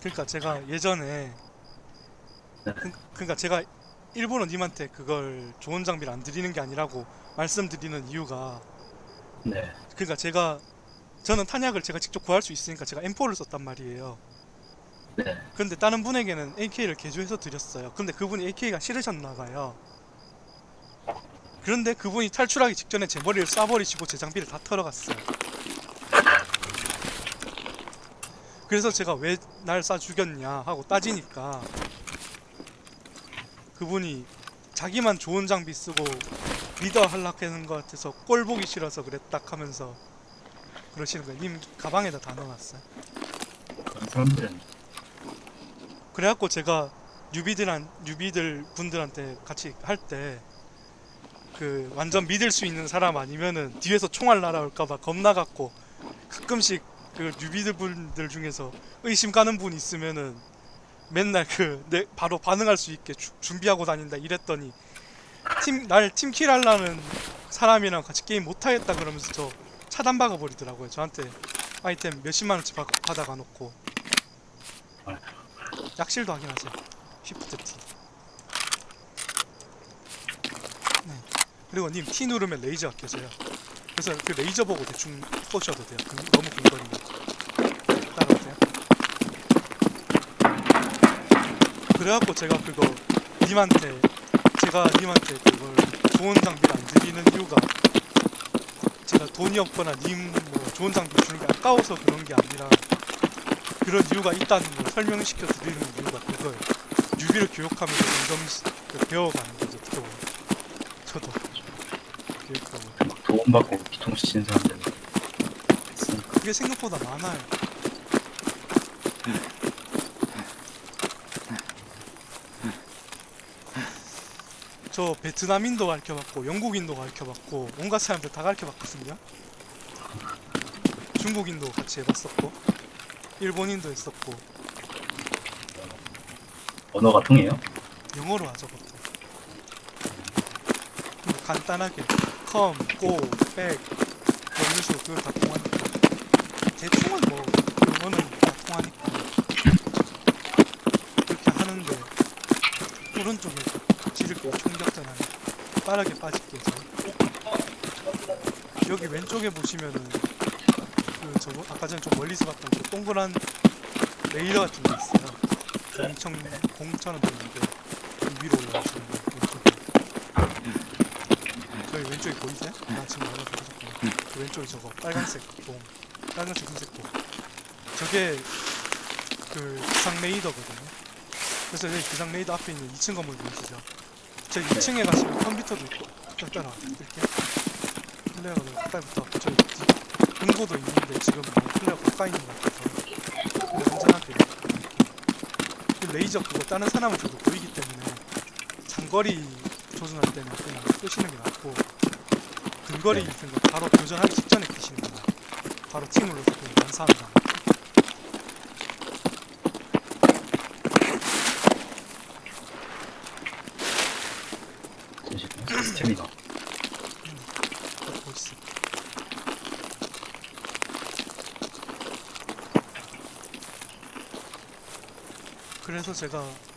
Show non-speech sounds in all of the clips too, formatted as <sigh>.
그러니까 제가 예전에 네. 그, 그러니까 제가 일부러 님한테 그걸 좋은 장비를 안 드리는 게 아니라고 말씀드리는 이유가 네. 그러니까 제가 저는 탄약을 제가 직접 구할 수 있으니까 제가 M4를 썼단 말이에요. 네. 근데 다른 분에게는 AK를 개조해서 드렸어요. 근데 그분이 AK가 싫으셨나 봐요. 그런데 그분이 탈출하기 직전에 제 머리를 쏴버리시고 제 장비를 다 털어갔어요. 그래서 제가 왜 날 쏴 죽였냐 하고 따지니까 그분이 자기만 좋은 장비 쓰고 리더 하려는 것 같아서 꼴 보기 싫어서 그랬다 하면서 그러시는 거예요. 님 가방에다 다 넣어놨어요. 사람들은 그래갖고 제가 뉴비들한 뉴비들 분들한테 같이 할 때 그 완전 믿을 수 있는 사람 아니면은 뒤에서 총알 날아올까봐 겁나갖고 가끔씩 그 뉴비들 분들 중에서 의심 가는 분 있으면은 맨날 그 내 바로 반응할 수 있게 주- 준비하고 다닌다 이랬더니 팀 날 팀킬 하려는 사람이랑 같이 게임 못 하겠다 그러면서 저 차단 박아 버리더라고요 저한테 아이템 몇십만 원치 받- 받아가 놓고 약실도 확인하세요. 쉬프트 T. 네. 그리고 님 T 누르면 레이저가 켜져요. 그래서 그 레이저 보고 대충 쏘셔도 돼요. 근- 너무 근거리면. 따라오세요. 그래갖고 제가 그거 님한테 제가 님한테 그걸 좋은 장비를 안 드리는 이유가 제가 돈이 없거나 님 뭐 좋은 장비 주는 게 아까워서 그런 게 아니라 그런 이유가 있다는 걸 설명시켜 드리는 이유가 그거예요. 유비를 교육하면서 점점 그 배워가는 거죠. 어떻게 보면. 저도 막 도움받고 기통시키는 사람들은 있으니까. 그게 생각보다 많아요. 저 베트남인도 가르쳐봤고 영국인도 가르쳐봤고 온갖 사람들 다 가르쳐봤거든요. 중국인도 같이 해봤었고 일본인도 했었고 언어가 통해요? 영어로 하죠 보통 뭐 간단하게 컴, 고, 백, 원유수 그걸 다 통하니까. 대충은 뭐 영어는 다 통하니까. 그렇게 하는데 오른쪽에 지름길 총격전하는 빠르게 빠질게 저 여기 왼쪽에 보시면은 그 저거 아까 전에 좀 멀리서 봤던 그 동그란 레이더 같은 게 있어요. 공청 공처럼 보이는데 좀 위로 올라가시는 거 저희 왼쪽에 보이세요? 나 지금 말해서 보셨구나 그 왼쪽에 저거 빨간색 동 빨간색 흰색 동 저게 그 기상 레이더거든요. 그래서 여기 기상 레이더 앞에 있는 2층 건물 보이시죠? 저 2층에 가시면 컴퓨터도 있고 딱 따라 이렇게. 플레이어가 너무 가까이 붙어갖고 저기 뒤- 금고도 있는데 지금 뭐 플레이어 가까이 있는 것 같아서 그냥 안전하게. 그 레이저 그거 다른 사람은 저도 보이기 때문에 장거리 조준할 때는 그냥 끄시는 게 낫고 근거리 네. 같은 거 바로 교전하기 직전에 끄시는 게 나아요 바로 그냥 완사합니다. 또 보이스 그래서 제가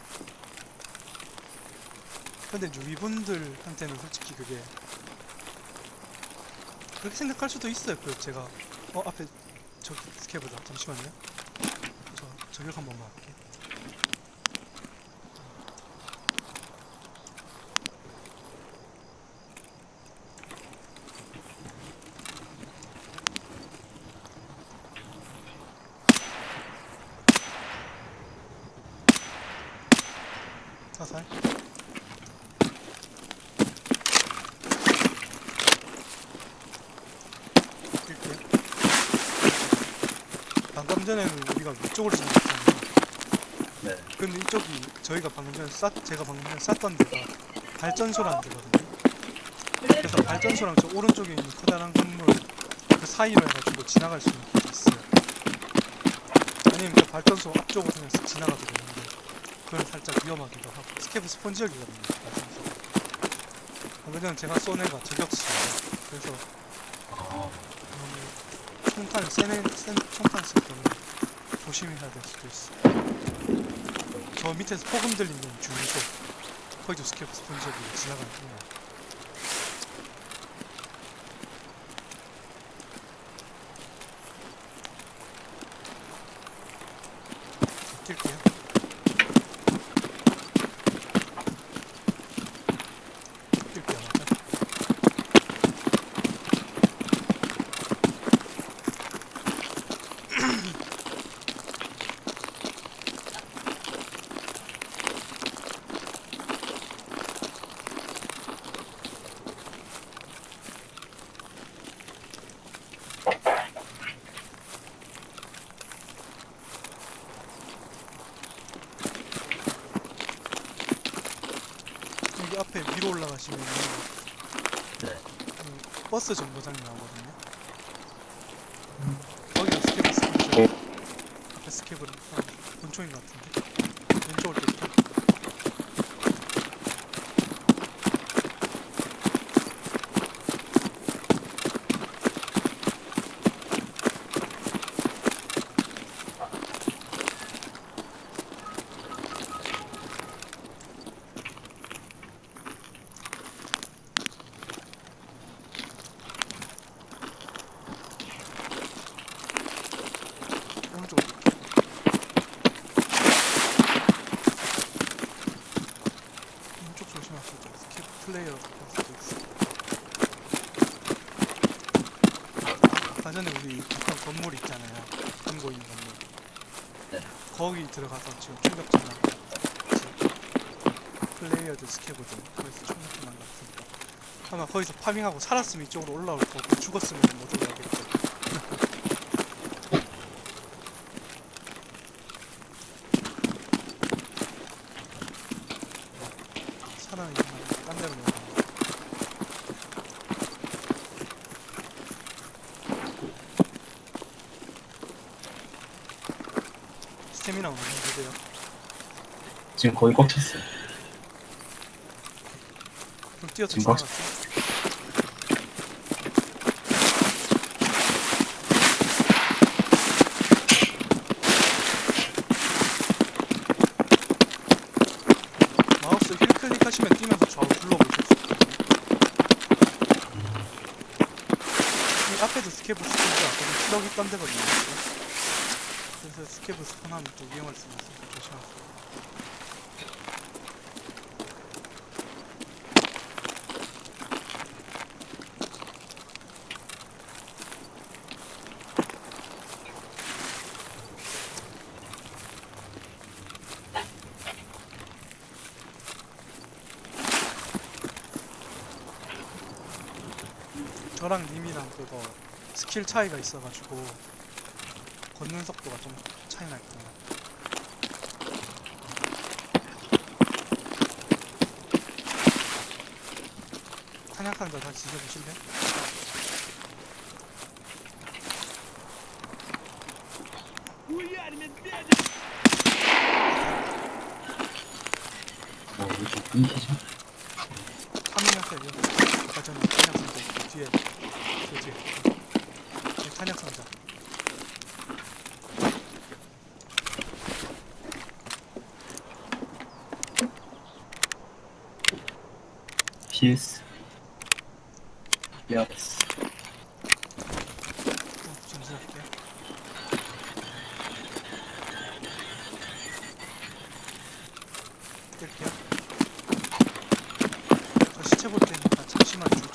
근데 유비분들한테는 솔직히 그게 그렇게 생각할 수도 있어요. 그 제가 어 앞에 저기 스케보다. 잠시만요. 저 저격 한 번만 할게 사살 뛸게요. 방금 전에는 우리가 위쪽으로 진입했잖아요. 네. 근데 이쪽이 저희가 방금 전에 쐈, 제가 방금 전에 쐈던 데가 발전소라는 데거든요. 그래서 발전소랑 저 오른쪽에 있는 커다란 건물 그 사이로 해가지고 지나갈 수 있는 길이 있어요. 아니면 그 발전소 앞쪽으로 그냥 쓱 지나가도 되는데 그건 살짝 위험하기도 하고 스케브 스폰지역이거든요. 발전소. 방금 전에 제가 쏜 애가 저격수예요. 그래서 아, 음, 총탄 세네 센 총탄 쓸 때는 조심해야 될 수도 있어. 저 밑에서 폭음 들리면 주유소. 거기도 스캡 스폰지가 지나가는 거야. 뛸게요, 맞아. 여기 앞에 위로 올라가시면 네. 버스 정거장이 나오거든요. 거기가 스케브 스폰지. 앞에 스케브는 어, 본총인 것 같은데. 왼쪽으로 뛸게. 왼쪽 조심하세요. 스케브 플레이어 될 수도 있어. 아까 전에 우리 봤던 건물 있잖아요. 금고 있는 건물. 네. 거기 들어가서 지금 충격전 난 플레이어들 스케브들 거기서 충격전 난것 같으니까 아마 거기서 파밍하고 살았으면 이쪽으로 올라올 거고 죽었으면 못 올라오겠죠. 살아있는 딴 데로 내려. 어느 정도 돼요? 지금 거의 꽉 찼어요. 그럼 뛰어서 지금 꽉 지나갔어? 마우스 힐 클릭하시면 뛰면서 좌우 둘러보실 수 있거든요. 이 앞에도 스케브 스폰지 아까 트럭 있던 데거든요. 그래서 스케브 스폰하면 또 위험할 수 있으니까 조심하세요. 저랑 님이랑 그거 스킬 차이가 있어가지고 걷는 속도가 좀 차이 날거든요. 탄약상자 다시 뒤져보실래요? 뭐, 요즘 끊기죠? 탄약상자 여기 아까 전에 탄약상자 뒤에 그 뒤에 네, 탄약상자 잠시만요. 뜰게요. 저 시체 볼 테니까 잠시만 좀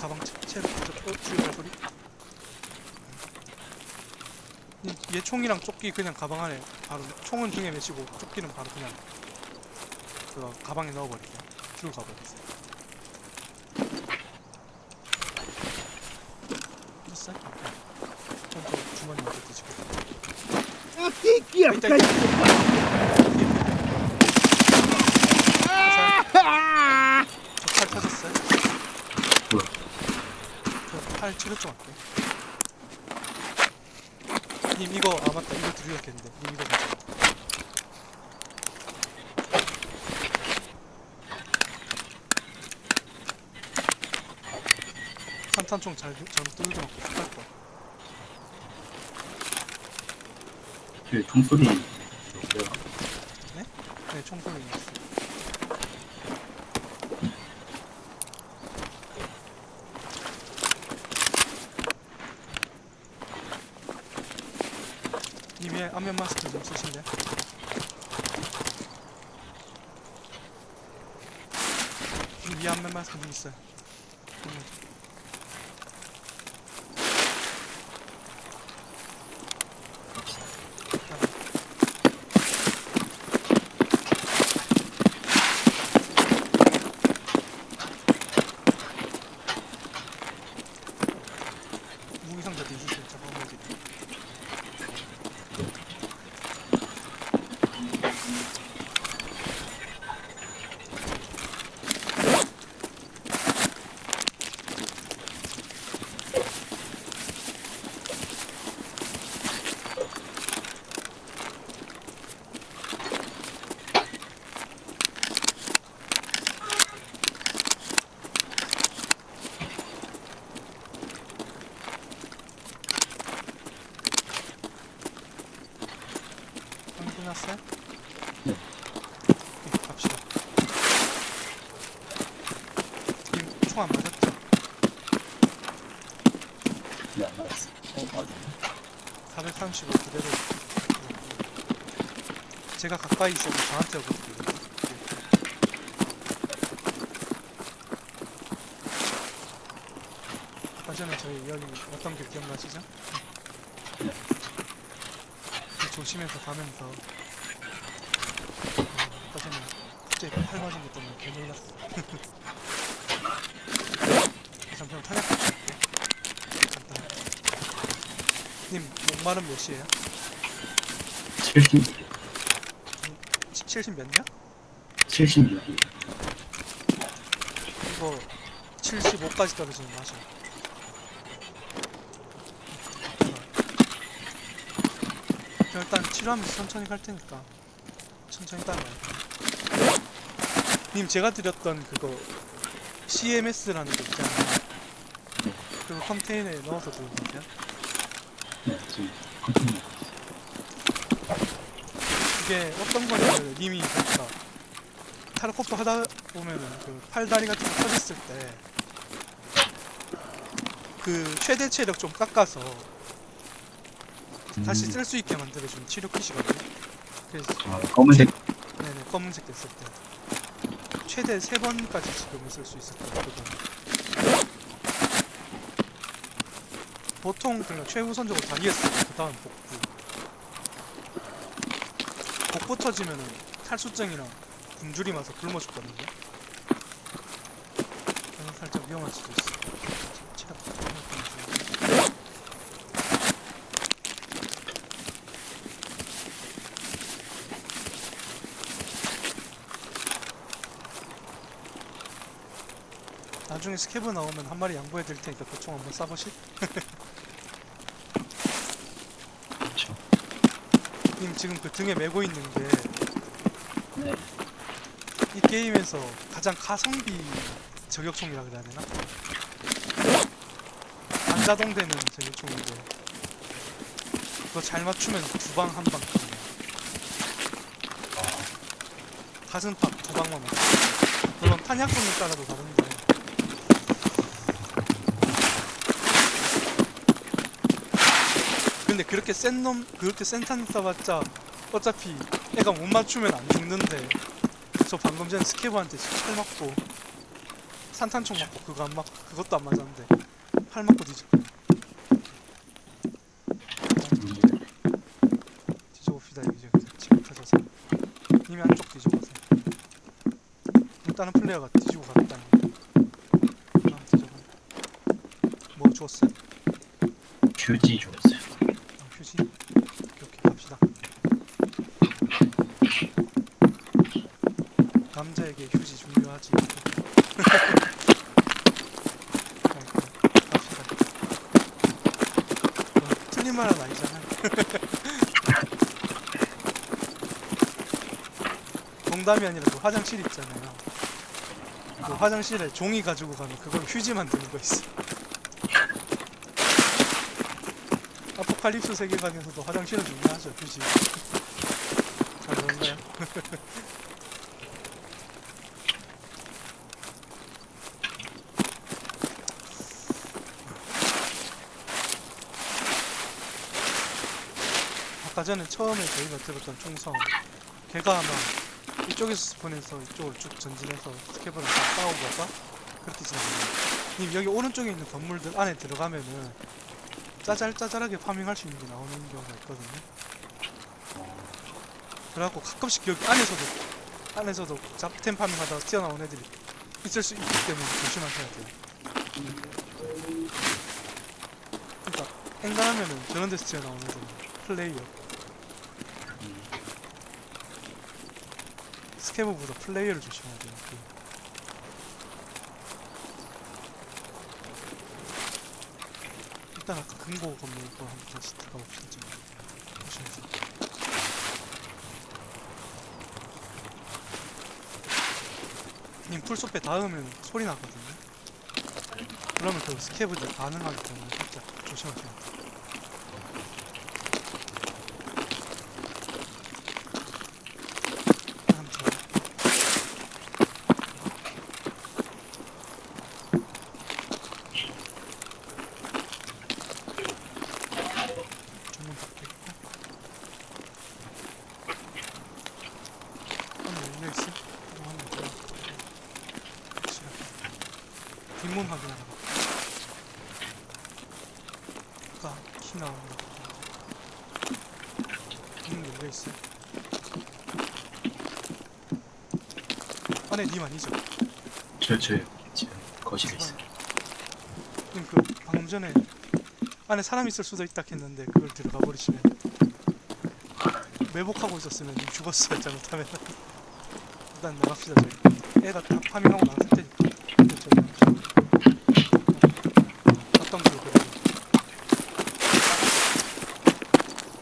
가방 가져. 어, 줄발 소리. 님, 얘 총이랑 조끼 그냥 가방 안에 바로 총은 등에 메시고 조끼는 바로 그냥 그 가방에 넣어버릴게요. 들고 가버리세요. 됐어요? 전저 주머니 어디 드시고. 있다, 있다, 있다. 칼 채울 것 같아. 님 이거 아 맞다 이거 드려야겠는데 님 이거 가져. 산탄총 잘 잘못 뚫려서 맞고 죽을 거. 네, 종소리. 네? 네 총소리 났어. 이 위에 안면 마스크 좀 쓰실래? 이 위에 안면 마스크 좀 있어요. 음. 무기 상자도 있으세요. 잠깐만 여기. 방금 끝났어요? 네. 오케이, 갑시다. 지금 총 안 맞았죠? 왜안 나갔어 어 맞아 435 그대로 제가 가까이 있어도 저한테 오거든요 전에 저희 여기 어떤 길 기억나시죠? 네. 조심해서 가면서 어, 전에 갑자기 팔 맞은 것 때문에 개 놀랐어 <laughs> 잠시만 줄게 간단히 님 목마름 몇 시에요? 70 70 몇냐? 76이 이거 75까지 떨어지면 마셔. 그럼 일단 치료하면서 천천히 갈 테니까 천천히 따라와요. 님 제가 드렸던 그거 CMS라는 거 있잖아요. 네. 그거 컨테이너에 넣어서 들고 가세요. 네 지금 컨테이너 이게 어떤 거냐면 님이 그러니까 타르코프 하다 보면은 그 팔다리 같은 거 터졌을 때 그 최대 체력 좀 깎아서 다시 음. 쓸수 있게 만들어주는 치료 킷이거든요. 그래서 아 검은색 네네 검은색 됐을 때 최대 세 번까지 지금은 쓸 수 있을 거예요. 그거 보통 그냥 최우선적으로 쓰고 그 다음 복부 터지면은 탈수증이랑 굶주림 와서 굶어 죽거든요. 그래서 살짝 위험할 수도 있어. 체력. 나중에 스케브 나오면 한 마리 양보해 드릴 테니까 그총 한번 쏴보실? <laughs> 그렇죠 님 지금 그 등에 메고 있는 게이네 게임에서 가장 가성비 저격총이라 그래야 되나? 반자동되는 저격총인데 그거 잘 맞추면 두 방 한 방. 아, 가슴팍 두 방만 맞춰. 물론 탄약성에 따라도 다른데 근데 그렇게 센 놈 그렇게 센탄 쏴봤자 어차피 애가 못 맞추면 안 죽는데 저 방금 전에 스케브한테 팔 맞고 산탄총 맞고 그거 안 맞고 그것도 안 맞았는데 팔 맞고 음, 뒤져봅시다 이제. 지금 터져서. 이미 안쪽 뒤져보세요. 다른 플레이어가 뒤지고 갔다니 아 뒤져봐 뭐 주웠어요? 휴지 줬어요 아, 휴지? 오케이 오케이 갑시다 남자에게 휴지 중요하지 아이고, 갑시다 뭐, 틀린 말은 아니잖아 농담이 아니라 그 화장실 있잖아요. 그 화장실에 종이 가지고 가면 그걸 휴지 만드는 거 있어. 아포칼립스 세계관에서도 화장실은 중요하죠 굳이 잘 그런가요? <laughs> 아까 전에 처음에 저희가 들었던 총성 걔가 아마 이쪽에서 스폰해서 이쪽으로 쭉 전진해서 스케브랑 다 싸우다가 그렇게 지나가요 님 여기 오른쪽에 있는 건물들 안에 들어가면은 짜잘짜잘하게 파밍할 수 있는 게 나오는 경우가 있거든요. 그래갖고 가끔씩 여기 안에서도 안에서도 잡템 파밍하다가 튀어나온 애들이 있을 수 있기 때문에 조심하셔야 돼요. 그러니까 엔간하면은 저런 데서 튀어나온 애들은 플레이어 스캐브보다 플레이어를 조심해야 돼요. 그. 일단 아까 금고 건물 거 한번 다시 들어가 봅시다. 좀 조심해서. 님 풀숲에 닿으면 소리 나거든요. 그러면 그 스캐브들 반응하기 때문에 살짝 조심하셔야 돼요 110 정도 하면 되나? 뒷문 확인하자. 아까 키 나오는 거. 문이 열려있어. 안에 님 아니죠? 저, 저요. 지금 거실에 있어요. 님, 그, 방금 전에 안에 사람 있을 수도 있다 했는데 그걸 들어가 버리시면 매복하고 있었으면 님 죽었어요 잘못하면 일단 나갑시다 저희. 애가 다 파밍하고 나갔을 테니까 저희 어떤 걸로 그래요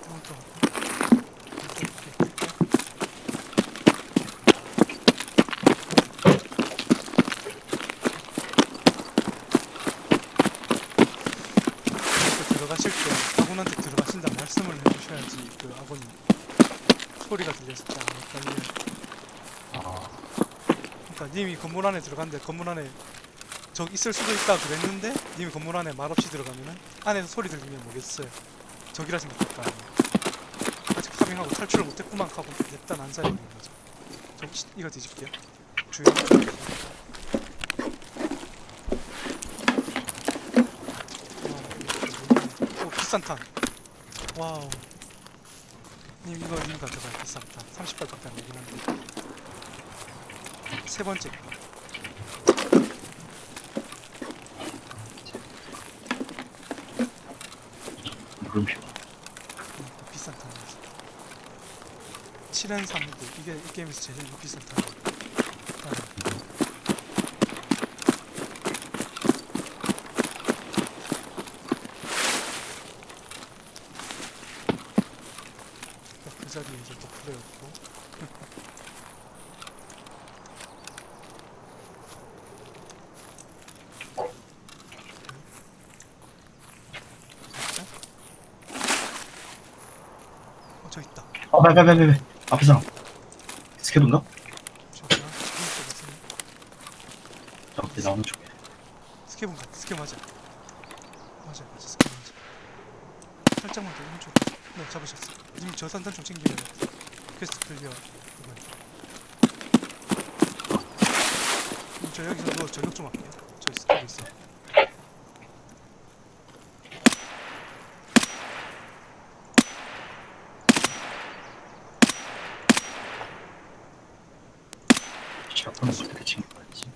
이것도 하고 이쪽 이렇게 할게요. 그 들어가실 때 아군한테 들어가신다 말씀을 해주셔야지 그 아군이 소리가 들렸을 때 안 헷갈려요. 아, 그러니까 님이 건물 안에 들어갔는데 건물 안에 저 있을 수도 있다 그랬는데 님이 건물 안에 말없이 들어가면은 안에서 소리 들리면 뭐겠어요. 거 아니에요. 아직 파밍하고 탈출을 못했구만 하고 냈다 난사리 있는 거죠. 저 시- 이거 뒤질게요. 주의. 오 비싼 탄. 와우. 님 이거 님 가져가요 비싼 탄. 38밖에 안 되긴 한데. 세 번째. 물음표. 음, 비싼 탄이었어. 7엔 3구 이게 이 게임에서 제일 비싼 탄. 탄. 그 자리에 이제 또 풀어였고 됐죠? 어, 저 있다. 아, 빨리, 빨리, 빨리. 앞에 사람. 같은. 저 앞에 나오는 쪽에. 스케브 같아. 스케브 맞아. 맞아, 맞아. 스케브 맞아. 살짝만 더 오른쪽. 네, 잡으셨어. 님저 산탄 좀 챙기면 퀘스트 클리어. 저 여기서 누워 저녁 좀 할게요. 저 스케브 있어. 샷건 어떻게 챙겨가야지?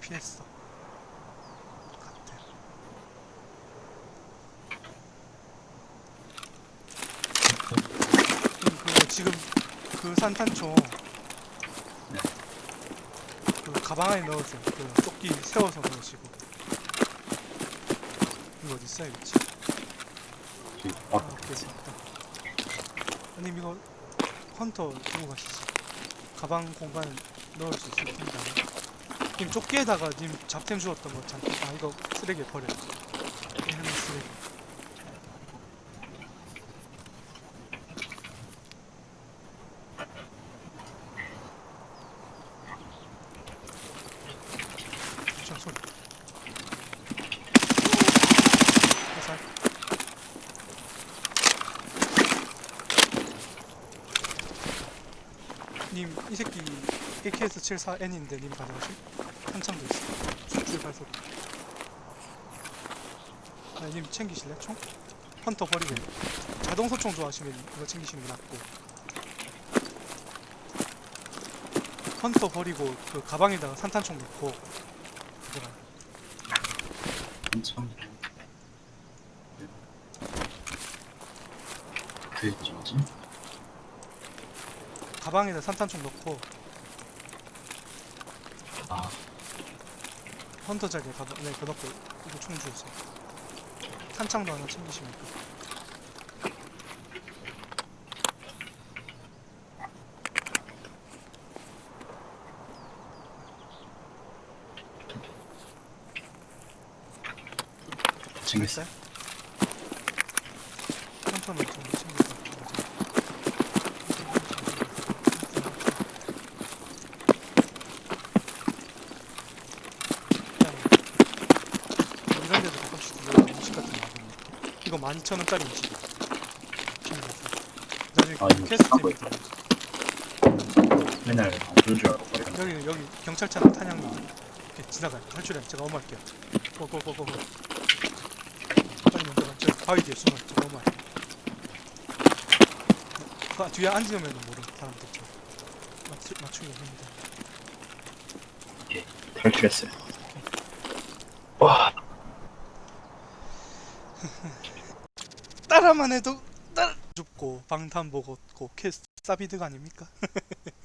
피했어. 같아. 음, 그 지금 그 산탄총 네. 그 가방 안에 넣으세요. 그 조끼 세워서 넣으시고. 이거 어디 있어야겠지? 저기 아, 앞에 오케이, 있다. 아님 이거 헌터 두고 가시지. 가방 공간에 넣을 수 있을 텐데. 님 조끼에다가 님 잡템 주웠던 거 잠깐 아 이거 쓰레기에 버려. 이 하나 쓰레기. 님 이 새끼 AKS74N인데 님 가져가실? 한창도 있어 줄 발소리 아, 님 챙기실래? 총? 헌터 버리고 자동 소총 좋아하시면 이거 챙기시는 게 낫고 헌터 버리고 그 가방에다가 산탄총 넣고 그거랑 엄청 그게 뭐지? 가방에다 산탄총 넣고 아. 헌터 자리에 가방 네 그거 넣고 이거 총 주세요. 탄창도 하나 챙기시면 돼 챙겼어요? 헌터는 좀 챙기고 이런 데도 가끔씩 이런 음식 같은 거 나거든요. 이거 12,000원짜리 음식 나중에 아, 이거 퀘스트 재밌다. 맨날 안 좋은 줄 알고 여기 여기 경찰차랑 탄약로 이렇게 지나가요. 탈출해. 제가 어머할게요. 고고고고고. 빨리 먼저 가. 저 바위 뒤에 숨어 제가 어머할게요 그 뒤에 앉으면 모르 사람들 저 맞추, 맞추기 힘들어 탈출했어요 따라만 해도 따라 죽고 방탄 보고 고 캐스트 사비드가 아닙니까? <laughs>